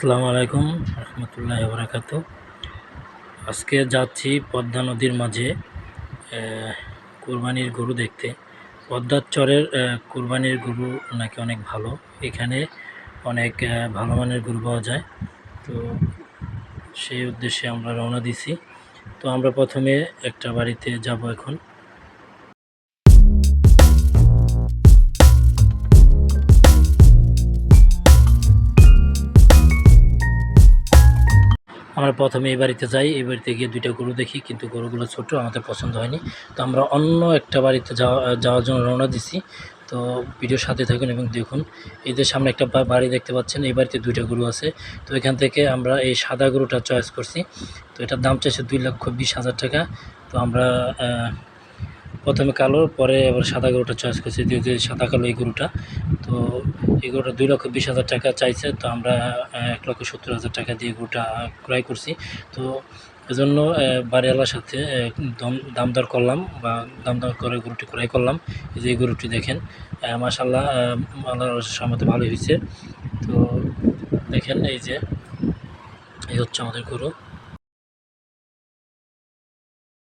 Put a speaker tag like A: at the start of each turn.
A: আসসালামু আলাইকুম রহমতুল্লাহ বরাকাতু। আজকে যাচ্ছি পদ্মা নদীর মাঝে কোরবানির গরু দেখতে। পদ্মার চরের কোরবানির গরু নাকি অনেক ভালো। এখানে অনেক ভালো মানের গরু পাওয়া যায়। তো সেই উদ্দেশ্যে আমরা রওনা দিছি। তো আমরা প্রথমে একটা বাড়িতে যাব এখন। আমরা প্রথমে এই বাড়িতে যাই, এই বাড়িতে গিয়ে দুইটা গরু দেখি, কিন্তু গরুগুলো ছোট, আমাদের পছন্দ হয়নি। তো আমরা অন্য একটা বাড়িতে যাওয়া, যাওয়ার জন্য রওনা দিছি। তো ভিডিওর সাথে থাকুন এবং দেখুন। এদের সামনে একটা বাড়ি দেখতে পাচ্ছেন, এই বাড়িতে দুইটা গরু আছে। তো এখান থেকে আমরা এই সাদা গরুটা চয়েস করছি। তো এটার দাম চাইছে দুই লক্ষ বিশ হাজার টাকা। তো আমরা প্রথমে কালো, পরে আবার সাদা গরুটা চয়েস করছি, যে যে সাদা কালো এই গরুটা। তো এই গরুটা দুই লক্ষ বিশ হাজার টাকা চাইছে, তো আমরা এক লক্ষ সত্তর হাজার টাকা দিয়ে গরুটা ক্রয় করছি। তো এজন্য বাড়িওয়ালার সাথে দম দাম দর করলাম বা দাম দর করে গরুটি ক্রয় করলাম। এই যে গরুটি দেখেন মাসাল্লাহ আল্লাহর সম্মতে ভালোই হয়েছে। তো দেখেন এই যে, এই হচ্ছে আমাদের গরু।